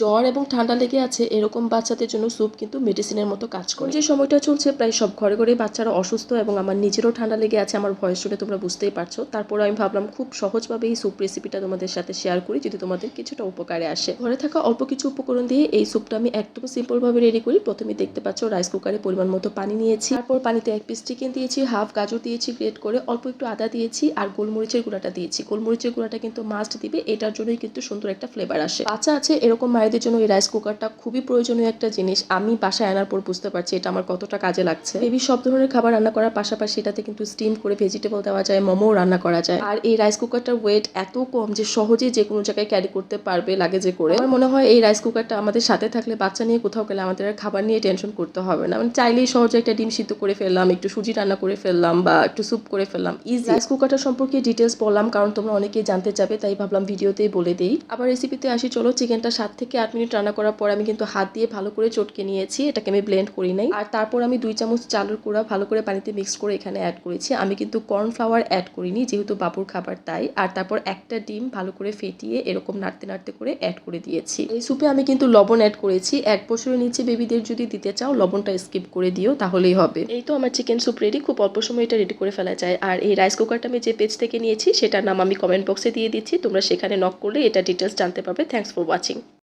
জ্বর এবং ঠান্ডা লেগে আছে, এরকম বাচ্চাদের জন্য স্যুপ কিন্তু মেডিসিনের মতো কাজ করে। যে সময়টা চলছে, প্রায় সব ঘরে ঘরে বাচ্চারা অসুস্থ এবং আমার নিজেরও ঠান্ডা লেগে আছে, আমার ভয়েস শুনে তোমরা বুঝতেই পারছ। তারপর আমি ভাবলাম, খুব সহজভাবে এই স্যুপ রেসিপিটা তোমাদের সাথে শেয়ার করি, যদি তোমাদের কিছুটা উপকারে আসে। ঘরে থাকা অল্প কিছু উপকরণ দিয়ে এই স্যুপটা আমি একদম সিম্পলভাবে রেডি করি। প্রথমে দেখতে পাচ্ছ রাইস কুকারে পরিমাণ মতো পানি নিয়েছি। তারপর পানিতে এক পিস চিকেন দিয়েছি হাফ গাজর দিয়েছি গ্রেট করে অল্প একটু আদা দিয়েছি আর গোলমরিচের গুঁড়াটা দিয়েছি। গোলমরিচের গুঁড়াটা কিন্তু মাস্ট দিবে, এটার জন্যই কিন্তু সুন্দর একটা ফ্লেভার আসে। বাচ্চা আছে, এরকম মায়েদের জন্য এই রাইস কুকারটা খুবই প্রয়োজনীয় একটা জিনিস। আমি বাসায় আনার পর বুঝতে পারছি এটা আমার কতটা কাজে লাগছে। বেবি সব ধরনের খাবার রান্না করার পাশাপাশি এটাতে কিন্তু স্টিম করে ভেজিটেবল দেওয়া যায় মোমো রান্না করা যায়। আর এই রাইস কুকারটার ওয়েট এত কম যে সহজেই যে কোনো জায়গায় ক্যারি করতে পারবে লাগেজে করে। আমার মনে হয় এই রাইস কুকারটা আমাদের সাথে থাকলে বাচ্চা নিয়ে কোথাও গেলে আমাদের খাবার নিয়ে টেনশন করতে হবে না। মানে চাইলেই সহজে একটা ডিম সিদ্ধ করে ফেললাম, একটু সুজি রান্না করে ফেললাম বা একটু স্যুপ করে ফেললাম ইজি রাইস কুকারটা সম্পর্কে ডিটেলস বললাম, কারণ তোমরা অনেকেই জানতে চাবে, তাই ভাবলাম ভিডিওতেই বলে দেই। আবার রেসিপিতে আসি, চলো চিকেনটা সাত থেকে আট মিনিট রান্না করার পর আমি কিন্তু হাত দিয়ে ভালো করে চটকে নিয়েছি, এটাকে আমি ব্লেন্ড করি নাই। আর তারপর আমি দুই চামচ চালের গুঁড়া ভালো করে পানিতে মিক্স করে এখানে অ্যাড করেছি। আমি কিন্তু কর্নফ্লাওয়ার অ্যাড করিনি, যেহেতু বাবুর খাবার তাই। আর তারপর একটা ডিম ভালো করে ফেটিয়ে এরকম নাড়তে নাড়তে করে অ্যাড করে দিয়েছি। এই স্যুপে আমি কিন্তু লবণ অ্যাড করেছি। এক বছরের নিচে বেবিদের যদি দিতে চাও, লবণটা স্কিপ করে দিও, তাহলেই হবে। এই তো আমার চিকেন স্যুপ রেডি খুব অল্প সময় এটা রেডি করে ফেলা যায়। আর এই রাইস কুকারটা আমি যে পেজ থেকে নিয়েছি, সেটার নাম আমি কমেন্ট বক্সে দিয়ে দিচ্ছি। তোমরা সেখানে নক করলে এটা ডিটেলস জানতে পারবে। Thanks for watching